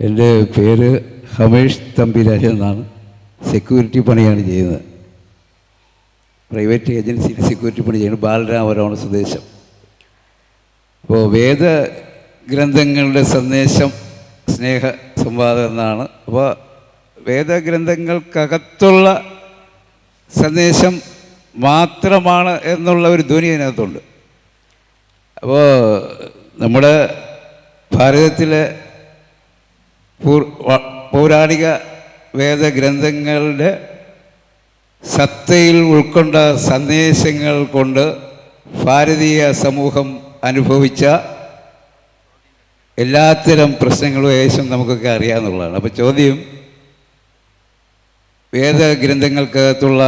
എന്റെ പേര് ഹമേഷ് തമ്പിരാജ് എന്നാണ്. സെക്യൂരിറ്റി പണിയാണ് ചെയ്യുന്നത്. പ്രൈവറ്റ് ഏജൻസിയിൽ സെക്യൂരിറ്റി പണി ചെയ്യുന്നത് ബാലരാമപുരമാണ് സ്വദേശം. അപ്പോൾ വേദ ഗ്രന്ഥങ്ങളുടെ സന്ദേശം സ്നേഹ സംവാദം എന്നാണ്. അപ്പോൾ വേദഗ്രന്ഥങ്ങൾക്കകത്തുള്ള സന്ദേശം മാത്രമാണ് എന്നുള്ള ഒരു ധ്വനി അതിനകത്തുണ്ട്. അപ്പോൾ നമ്മുടെ ഭാരതത്തിലെ പൗരാണിക വേദഗ്രന്ഥങ്ങളുടെ സത്തയിൽ ഉൾക്കൊണ്ട സന്ദേശങ്ങൾ കൊണ്ട് ഭാരതീയ സമൂഹം അനുഭവിച്ച എല്ലാത്തരം പ്രശ്നങ്ങളും ഏകദേശം നമുക്കൊക്കെ അറിയാമെന്നുള്ളതാണ് അപ്പോൾ ചോദ്യം വേദഗ്രന്ഥങ്ങൾക്കകത്തുള്ള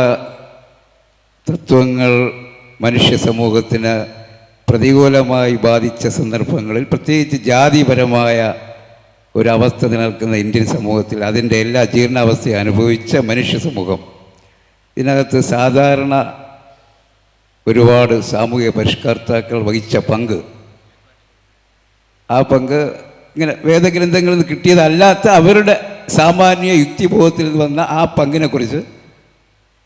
തത്വങ്ങൾ മനുഷ്യ സമൂഹത്തിന് പ്രതികൂലമായി ബാധിച്ച സന്ദർഭങ്ങളിൽ പ്രത്യേകിച്ച് ജാതിപരമായ ഒരവസ്ഥ നിലനിൽക്കുന്ന ഇന്ത്യൻ സമൂഹത്തിൽ അതിന്റെ എല്ലാ ജീർണാവസ്ഥയും അനുഭവിച്ച മനുഷ്യ സമൂഹം. ഇതിനകത്ത് സാധാരണ ഒരുപാട് സാമൂഹിക പരിഷ്കർത്താക്കൾ വഹിച്ച പങ്ക്. ആ പങ്ക് ഇങ്ങനെ വേദഗ്രന്ഥങ്ങളിൽ നിന്ന് കിട്ടിയതല്ലാത്ത അവരുടെ സാമാന്യ യുക്തിബോധത്തിൽ നിന്ന് വന്ന ആ പങ്കിനെക്കുറിച്ച്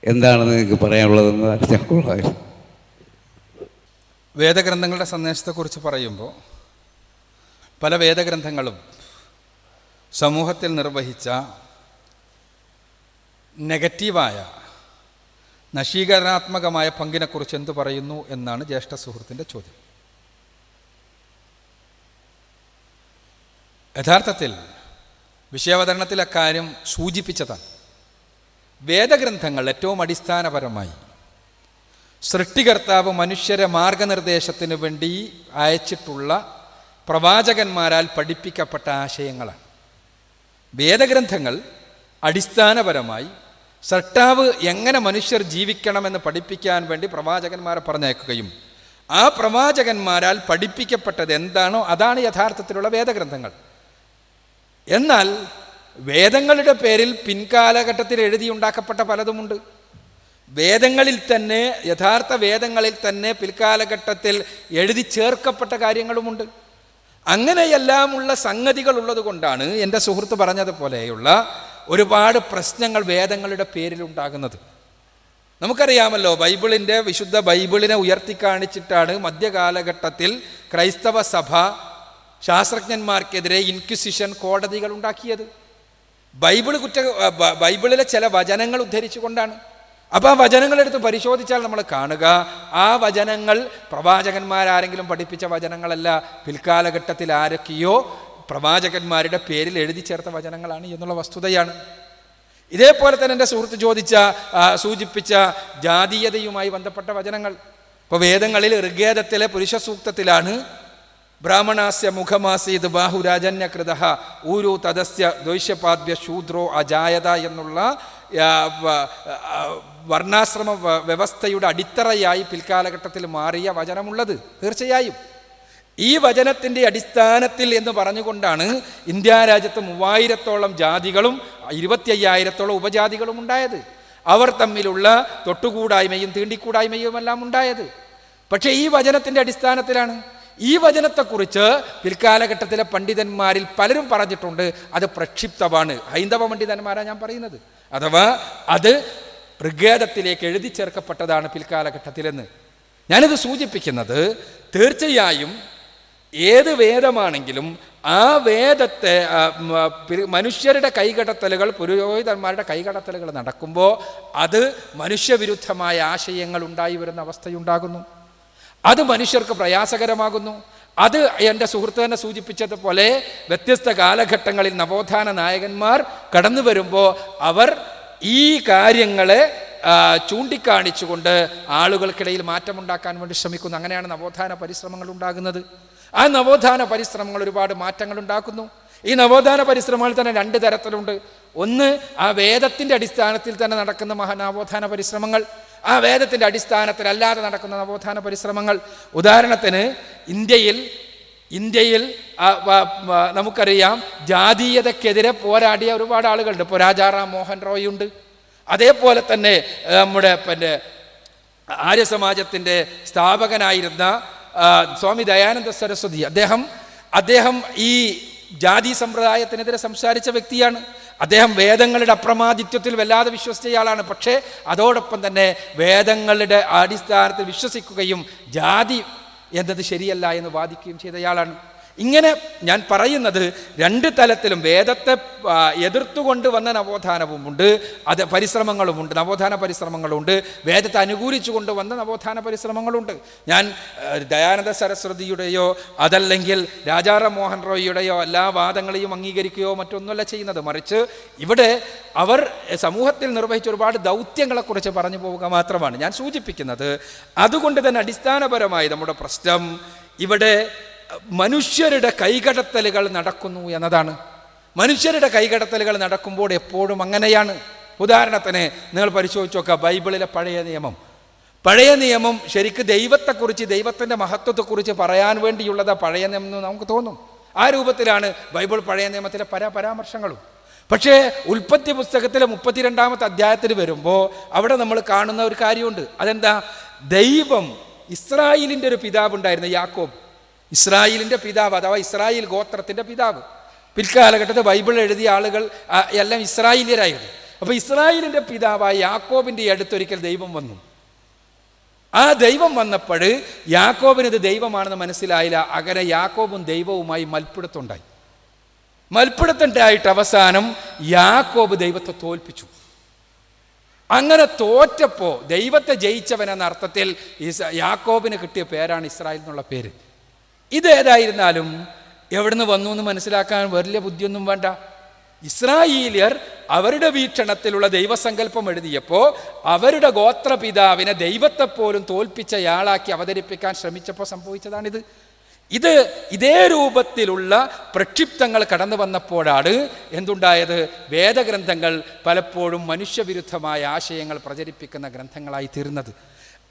എന്താണെന്ന് നിങ്ങൾക്ക് പറയാനുള്ളതെന്ന് അറിഞ്ഞാൽ വേദഗ്രന്ഥങ്ങളുടെ സന്ദേശത്തെക്കുറിച്ച് പറയുമ്പോൾ പല വേദഗ്രന്ഥങ്ങളും സമൂഹത്തിൽ നിർവഹിച്ച നെഗറ്റീവായ നശീകരണാത്മകമായ പങ്കിനെക്കുറിച്ച് എന്തു പറയുന്നു എന്നാണ് ജ്യേഷ്ഠ സുഹൃത്തിന്റെ ചോദ്യം. യഥാർത്ഥത്തിൽ വിഷയാവതരണത്തിൽ അക്കാര്യം സൂചിപ്പിച്ചതാണ്. വേദഗ്രന്ഥങ്ങൾ ഏറ്റവും അടിസ്ഥാനപരമായി സൃഷ്ടികർത്താവ് മനുഷ്യരെ മാർഗനിർദ്ദേശത്തിന് വേണ്ടി അയച്ചിട്ടുള്ള പ്രവാചകന്മാരാൽ പഠിപ്പിക്കപ്പെട്ട ആശയങ്ങളാണ്. വേദഗ്രന്ഥങ്ങൾ അടിസ്ഥാനപരമായി സർട്ടാവ് എങ്ങനെ മനുഷ്യർ ജീവിക്കണമെന്ന് പഠിപ്പിക്കാൻ വേണ്ടി പ്രവാചകന്മാരെ പറഞ്ഞേക്കുകയും ആ പ്രവാചകന്മാരാൽ പഠിപ്പിക്കപ്പെട്ടത് എന്താണോ അതാണ് യഥാർത്ഥത്തിലുള്ള വേദഗ്രന്ഥങ്ങൾ. എന്നാൽ വേദങ്ങളുടെ പേരിൽ പിൻകാലഘട്ടത്തിൽ എഴുതിയുണ്ടാക്കപ്പെട്ട പലതുമുണ്ട്. വേദങ്ങളിൽ തന്നെ യഥാർത്ഥ വേദങ്ങളിൽ തന്നെ പിൽക്കാലഘട്ടത്തിൽ എഴുതി ചേർക്കപ്പെട്ട കാര്യങ്ങളുമുണ്ട്. അങ്ങനെയെല്ലാമുള്ള സംഗതികൾ ഉള്ളത് കൊണ്ടാണ് എന്റെ സുഹൃത്ത് പറഞ്ഞതുപോലെയുള്ള ഒരുപാട് പ്രശ്നങ്ങൾ വേദങ്ങളുടെ പേരിലുണ്ടാകുന്നത്. നമുക്കറിയാമല്ലോ ബൈബിളിന്റെ വിശുദ്ധ ബൈബിളിനെ ഉയർത്തിക്കാണിച്ചിട്ടാണ് മധ്യകാലഘട്ടത്തിൽ ക്രൈസ്തവ സഭ ശാസ്ത്രജ്ഞന്മാർക്കെതിരെ ഇൻക്വിസിഷൻ കോടതികൾ ഉണ്ടാക്കിയത്. ബൈബിൾ കുറ്റ ബൈബിളിലെ ചില വചനങ്ങൾ ഉദ്ധരിച്ചുകൊണ്ടാണ്. അപ്പോൾ ആ വചനങ്ങളെടുത്ത് പരിശോധിച്ചാൽ നമ്മൾ കാണുക ആ വചനങ്ങൾ പ്രവാചകന്മാരാരെങ്കിലും പഠിപ്പിച്ച വചനങ്ങളല്ല പിൽക്കാലഘട്ടത്തിൽ ആരൊക്കെയോ പ്രവാചകന്മാരുടെ പേരിൽ എഴുതി ചേർത്ത വചനങ്ങളാണ് എന്നുള്ള വസ്തുതയാണ്. ഇതേപോലെ തന്നെ എന്റെ സുഹൃത്ത് ചോദിച്ച സൂചിപ്പിച്ച ജാതീയതയുമായി ബന്ധപ്പെട്ട വചനങ്ങൾ. ഇപ്പോൾ വേദങ്ങളിൽ ഋഗ്വേദത്തിലെ പുരുഷ സൂക്തത്തിലാണ് ബ്രാഹ്മണാസ്യ മുഖമാസീത് ബാഹുരാജന്യകൃത ഊരു തദസ്യ ദ്വൈഷ്യപാദ്യ ശൂദ്രോ അജായത എന്നുള്ള വർണാശ്രമ വ്യവസ്ഥയുടെ അടിത്തറയായി പിൽക്കാലഘട്ടത്തിൽ മാറിയ വചനമുള്ളത്. തീർച്ചയായും. ഈ വചനത്തിന്റെ അടിസ്ഥാനത്തിൽ എന്ന് പറഞ്ഞുകൊണ്ടാണ് ഇന്ത്യ രാജ്യത്ത് മൂവായിരത്തോളം ജാതികളും ഇരുപത്തി അയ്യായിരത്തോളം ഉപജാതികളും ഉണ്ടായത്. അവർ തമ്മിലുള്ള തൊട്ടുകൂടായ്മയും തീണ്ടിക്കൂടായ്മയും എല്ലാം ഉണ്ടായത്. പക്ഷേ ഈ വചനത്തിന്റെ അടിസ്ഥാനത്തിലാണ്. ഈ വചനത്തെക്കുറിച്ച് പിൽക്കാലഘട്ടത്തിലെ പണ്ഡിതന്മാരിൽ പലരും പറഞ്ഞിട്ടുണ്ട്. അത് പ്രക്ഷിപ്തമാണ്. ഹൈന്ദവ പണ്ഡിതന്മാരാണ് ഞാൻ പറയുന്നത്. അഥവാ അത് ഋഗ്വേദത്തിലേക്ക് എഴുതി ചേർക്കപ്പെട്ടതാണ് പിൽക്കാലഘട്ടത്തിലെന്ന്. ഞാനിത് സൂചിപ്പിക്കുന്നത് തീർച്ചയായും ഏത് വേദമാണെങ്കിലും ആ വേദത്തെ മനുഷ്യരുടെ കൈകടത്തലുകൾ പുരോഹിതന്മാരുടെ കൈകടത്തലുകൾ നടക്കുമ്പോൾ അത് മനുഷ്യവിരുദ്ധമായ ആശയങ്ങൾ ഉണ്ടായി വരുന്ന അവസ്ഥയുണ്ടാകുന്നു. അത് മനുഷ്യർക്ക് പ്രയാസകരമാകുന്നു. അത് എന്റെ സുഹൃത്ത് തന്നെ സൂചിപ്പിച്ചതുപോലെ വ്യത്യസ്ത കാലഘട്ടങ്ങളിൽ നവോത്ഥാന നായകന്മാർ കടന്നു വരുമ്പോൾ അവർ ഈ കാര്യങ്ങളെ ചൂണ്ടിക്കാണിച്ചുകൊണ്ട് ആളുകൾക്കിടയിൽ മാറ്റമുണ്ടാക്കാൻ വേണ്ടി ശ്രമിക്കുന്നു. അങ്ങനെയാണ് നവോത്ഥാന പരിശ്രമങ്ങൾ ഉണ്ടാകുന്നത്. ആ നവോത്ഥാന പരിശ്രമങ്ങൾ ഒരുപാട് മാറ്റങ്ങൾ ഉണ്ടാക്കുന്നു. ഈ നവോത്ഥാന പരിശ്രമങ്ങൾ തന്നെ രണ്ട് തരത്തിലുണ്ട്. ഒന്ന് ആ വേദത്തിന്റെ അടിസ്ഥാനത്തിൽ തന്നെ നടക്കുന്ന മഹാനവോത്ഥാന പരിശ്രമങ്ങൾ. ആ വേദത്തിന്റെ അടിസ്ഥാനത്തിൽ അല്ലാതെ നടക്കുന്ന നവോത്ഥാന പരിശ്രമങ്ങൾ. ഉദാഹരണത്തിന് ഇന്ത്യയിൽ ഇന്ത്യയിൽ നമുക്കറിയാം ജാതീയതക്കെതിരെ പോരാടിയ ഒരുപാട് ആളുകളുണ്ട്. ഇപ്പോൾ രാജാറാം മോഹൻ റോയ് ഉണ്ട്. അതേപോലെ തന്നെ നമ്മുടെ പിന്നെ ആര്യസമാജത്തിന്റെ സ്ഥാപകനായിരുന്ന സ്വാമി ദയാനന്ദ സരസ്വതി. അദ്ദേഹം അദ്ദേഹം ഈ ജാതി സമ്പ്രദായത്തിനെതിരെ സംസാരിച്ച വ്യക്തിയാണ്. അദ്ദേഹം വേദങ്ങളുടെ അപ്രമാദിത്വത്തിൽ വല്ലാതെ വിശ്വസിച്ചയാളാണ് പക്ഷേ അതോടൊപ്പം തന്നെ വേദങ്ങളുടെ അടിസ്ഥാനത്തിൽ വിശ്വസിക്കുകയും ജാതി എന്നത് ശരിയല്ല എന്ന് വാദിക്കുകയും ചെയ്തയാളാണ് ഇങ്ങനെ ഞാൻ പറയുന്നത് രണ്ട് തലത്തിലും വേദത്തെ എതിർത്തുകൊണ്ട് വന്ന നവോത്ഥാനവുമുണ്ട്. അത് പരിശ്രമങ്ങളുമുണ്ട് നവോത്ഥാന പരിശ്രമങ്ങളുണ്ട്. വേദത്തെ അനുകൂലിച്ചു കൊണ്ട് വന്ന നവോത്ഥാന പരിശ്രമങ്ങളുണ്ട്. ഞാൻ ദയാനന്ദ സരസ്വതിയുടെയോ അതല്ലെങ്കിൽ രാജാറാം മോഹൻ റോയിയുടെയോ എല്ലാ വാദങ്ങളെയും അംഗീകരിക്കുകയോ മറ്റൊന്നുമല്ല ചെയ്യുന്നത്. മറിച്ച് ഇവിടെ അവർ സമൂഹത്തിൽ നിർവഹിച്ച ഒരുപാട് ദൗത്യങ്ങളെക്കുറിച്ച് പറഞ്ഞു പോവുക മാത്രമാണ് ഞാൻ സൂചിപ്പിക്കുന്നത്. അതുകൊണ്ട് തന്നെ അടിസ്ഥാനപരമായി നമ്മുടെ പ്രശ്നം ഇവിടെ മനുഷ്യരുടെ കൈകടത്തലുകൾ നടക്കുന്നു എന്നതാണ്. മനുഷ്യരുടെ കൈകടത്തലുകൾ നടക്കുമ്പോൾ എപ്പോഴും അങ്ങനെയാണ്. ഉദാഹരണത്തിന് നിങ്ങൾ പരിശോധിച്ച് നോക്കുക ബൈബിളിലെ പഴയ നിയമം. പഴയ നിയമം ശരിക്ക് ദൈവത്തെക്കുറിച്ച് ദൈവത്തിന്റെ മഹത്വത്തെക്കുറിച്ച് പറയാൻ വേണ്ടിയുള്ളതാ പഴയ നിയമം എന്ന് നമുക്ക് തോന്നും. ആ രൂപത്തിലാണ് ബൈബിൾ പഴയ നിയമത്തിലെ പല പരാമർശങ്ങളും. പക്ഷേ ഉൽപ്പത്തി പുസ്തകത്തിലെ മുപ്പത്തിരണ്ടാമത്തെ അധ്യായത്തിൽ വരുമ്പോൾ അവിടെ നമ്മൾ കാണുന്ന ഒരു കാര്യമുണ്ട്. അതെന്താ? ദൈവം ഇസ്രായേലിന്റെ ഒരു പിതാവ് ഉണ്ടായിരുന്നു യാക്കോബ്. ഇസ്രായേലിന്റെ പിതാവ് അഥവാ ഇസ്രായേൽ ഗോത്രത്തിന്റെ പിതാവ്. പിൽക്കാലഘട്ടത്തിൽ ബൈബിൾ എഴുതിയ ആളുകൾ എല്ലാം ഇസ്രായേലിയരായിരുന്നു. അപ്പോൾ ഇസ്രായേലിന്റെ പിതാവായ യാക്കോബിന്റെ അടുത്തൊരിക്കൽ ദൈവം വന്നു. ആ ദൈവം വന്നപ്പോൾ യാക്കോബിന് ഇത് ദൈവമാണെന്ന് മനസ്സിലായില്ല. അങ്ങനെ യാക്കോബും ദൈവവുമായി മൽപ്പിടുത്തുണ്ടായി മൽപ്പിടുത്തുണ്ടായിട്ട് അവസാനം യാക്കോബ് ദൈവത്തെ തോൽപ്പിച്ചു. അങ്ങനെ തോറ്റപ്പോൾ ദൈവത്തെ ജയിച്ചവൻ എന്ന അർത്ഥത്തിൽ യാക്കോബിന് കിട്ടിയ പേരാണ് ഇസ്രായേൽ എന്നുള്ള പേര്. ഇതേതായിരുന്നാലും എവിടുന്ന് വന്നു എന്ന് മനസ്സിലാക്കാൻ വലിയ ബുദ്ധിയൊന്നും വേണ്ട. ഇസ്രായേലിയർ അവരുടെ വീക്ഷണത്തിലുള്ള ദൈവസങ്കല്പം എഴുതിയപ്പോൾ അവരുടെ ഗോത്രപിതാവിനെ ദൈവത്തെപ്പോലും തോൽപ്പിച്ചയാളാക്കി അവതരിപ്പിക്കാൻ ശ്രമിച്ചപ്പോൾ സംഭവിച്ചതാണിത്. ഇത് ഇതേ രൂപത്തിലുള്ള പ്രക്ഷിപ്തങ്ങൾ കടന്നു വന്നപ്പോഴാണ് എന്തുണ്ടായത്? വേദഗ്രന്ഥങ്ങൾ പലപ്പോഴും മനുഷ്യവിരുദ്ധമായ ആശയങ്ങൾ പ്രചരിപ്പിക്കുന്ന ഗ്രന്ഥങ്ങളായി തീർന്നത്.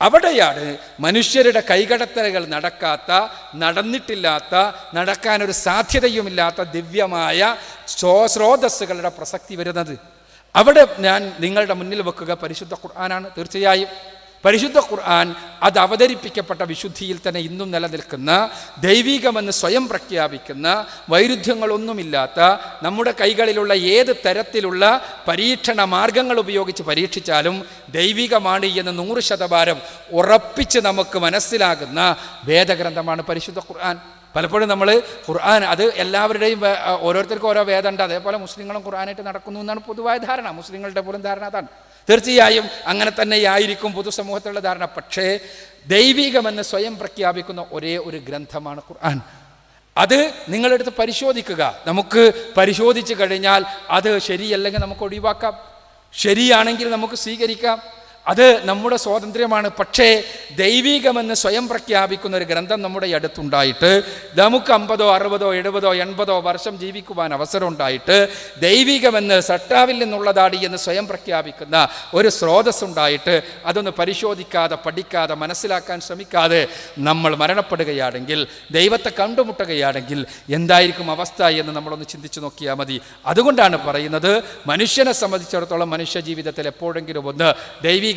അവിടെയാണ് മനുഷ്യരുടെ കൈകടത്തലുകൾ നടക്കാത്ത നടന്നിട്ടില്ലാത്ത നടക്കാനൊരു സാധ്യതയുമില്ലാത്ത ദിവ്യമായ സ്രോ- സ്രോതസ്സുകളുടെ പ്രസക്തി വരുന്നത്. അവിടെ ഞാൻ നിങ്ങളുടെ മുന്നിൽ വെക്കുക പരിശുദ്ധ ഖുർആനാണ് തീർച്ചയായും. പരിശുദ്ധ ഖുർആൻ അത് അവതരിപ്പിക്കപ്പെട്ട വിശുദ്ധിയിൽ തന്നെ ഇന്നും നിലനിൽക്കുന്ന ദൈവികമെന്ന് സ്വയം പ്രഖ്യാപിക്കുന്ന വൈരുദ്ധ്യങ്ങളൊന്നുമില്ലാത്ത നമ്മുടെ കൈകളിലുള്ള ഏത് തരത്തിലുള്ള പരീക്ഷണ മാർഗങ്ങൾ ഉപയോഗിച്ച് പരീക്ഷിച്ചാലും ദൈവികമാണ് എന്ന് നൂറ് ശതമാനം ഉറപ്പിച്ച് നമുക്ക് മനസ്സിലാകുന്ന വേദഗ്രന്ഥമാണ് പരിശുദ്ധ ഖുർആൻ. പലപ്പോഴും നമ്മൾ ഖുർആൻ അത് എല്ലാവരുടെയും ഓരോരുത്തർക്കും ഓരോ വേദമുണ്ട്. അതേപോലെ മുസ്ലിങ്ങളും ഖുർആനായിട്ട് നടക്കുന്നു എന്നാണ് പൊതുവായ ധാരണ. മുസ്ലിങ്ങളുടെ പോലും ധാരണ അതാണ്. തീർച്ചയായും അങ്ങനെ തന്നെയായിരിക്കും പൊതുസമൂഹത്തിലുള്ള ധാരണ. പക്ഷേ ദൈവികമെന്ന് സ്വയം പ്രഖ്യാപിക്കുന്ന ഒരേ ഒരു ഗ്രന്ഥമാണ് ഖുർആൻ. അത് നിങ്ങളെടുത്ത് പരിശോധിക്കുക. നമുക്ക് പരിശോധിച്ച് കഴിഞ്ഞാൽ അത് ശരിയല്ലെങ്കിൽ നമുക്ക് ഒഴിവാക്കാം. ശരിയാണെങ്കിൽ നമുക്ക് സ്വീകരിക്കാം. അത് നമ്മുടെ സ്വാതന്ത്ര്യമാണ്. പക്ഷേ ദൈവീകമെന്ന് സ്വയം പ്രഖ്യാപിക്കുന്ന ഒരു ഗ്രന്ഥം നമ്മുടെ അടുത്തുണ്ടായിട്ട് നമുക്ക് അമ്പതോ അറുപതോ എഴുപതോ എൺപതോ വർഷം ജീവിക്കുവാൻ അവസരം ഉണ്ടായിട്ട് ദൈവികമെന്ന് സട്ടാവിൽ നിന്നുള്ളതാടി എന്ന് സ്വയം പ്രഖ്യാപിക്കുന്ന ഒരു സ്രോതസ് ഉണ്ടായിട്ട് അതൊന്ന് പരിശോധിക്കാതെ പഠിക്കാതെ മനസ്സിലാക്കാൻ ശ്രമിക്കാതെ നമ്മൾ മരണപ്പെടുകയാണെങ്കിൽ ദൈവത്തെ കണ്ടുമുട്ടുകയാണെങ്കിൽ എന്തായിരിക്കും അവസ്ഥ എന്ന് നമ്മളൊന്ന് ചിന്തിച്ചു നോക്കിയാൽ മതി. അതുകൊണ്ടാണ് പറയുന്നത് മനുഷ്യനെ സംബന്ധിച്ചിടത്തോളം മനുഷ്യ ജീവിതത്തിൽ എപ്പോഴെങ്കിലും ഒന്ന്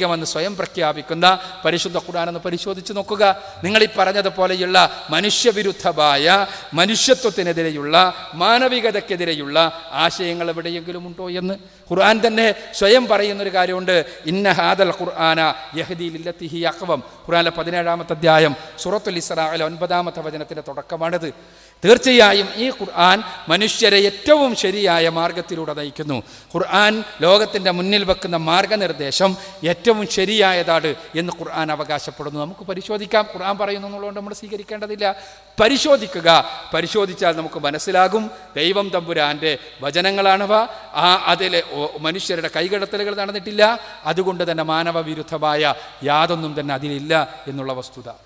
ദൈവികമെന്ന് സ്വയം പ്രഖ്യാപിക്കുന്ന പരിശുദ്ധ കുടാനെന്ന് പരിശോധിച്ച് നോക്കുക. നിങ്ങൾ ഈ പറഞ്ഞതുപോലെയുള്ള മനുഷ്യവിരുദ്ധമായ മനുഷ്യത്വത്തിനെതിരെയുള്ള മാനവികതയ്ക്കെതിരെയുള്ള ആശയങ്ങൾ എവിടെയെങ്കിലും ഉണ്ടോ എന്ന്? ഖുർആൻ തന്നെ സ്വയം പറയുന്നൊരു കാര്യമുണ്ട്. ഇന്ന ഹാദൽ ഖുർആന യഹദിലില്ലത്തിഹി അക്വം ഖുർആാനിലെ പതിനേഴാമത്തെ അധ്യായം സുറത്തുൽ ഇസ്രായിലെ ഒൻപതാമത്തെ വചനത്തിന്റെ തുടക്കമാണിത്. തീർച്ചയായും ഈ ഖുർആൻ മനുഷ്യരെ ഏറ്റവും ശരിയായ മാർഗത്തിലൂടെ നയിക്കുന്നു. ഖുർആൻ ലോകത്തിന്റെ മുന്നിൽ വെക്കുന്ന മാർഗനിർദ്ദേശം ഏറ്റവും ശരിയായതാണ് എന്ന് ഖുർആൻ അവകാശപ്പെടുന്നു. നമുക്ക് പരിശോധിക്കാം. ഖുർആൻ പറയുന്നു എന്നുള്ളതുകൊണ്ട് നമ്മൾ സ്വീകരിക്കേണ്ടതില്ല. പരിശോധിക്കുക. പരിശോധിച്ചാൽ നമുക്ക് മനസ്സിലാകും. ദൈവം തമ്പുരാന്റെ വചനങ്ങളാണവ. ആ അതിലെ ഓ- മനുഷ്യരുടെ കൈകടത്തലുകൾ നടന്നിട്ടില്ല. അതുകൊണ്ട് തന്നെ മാനവ വിരുദ്ധമായ യാതൊന്നും തന്നെ അതിലില്ല എന്നുള്ള വസ്തുത.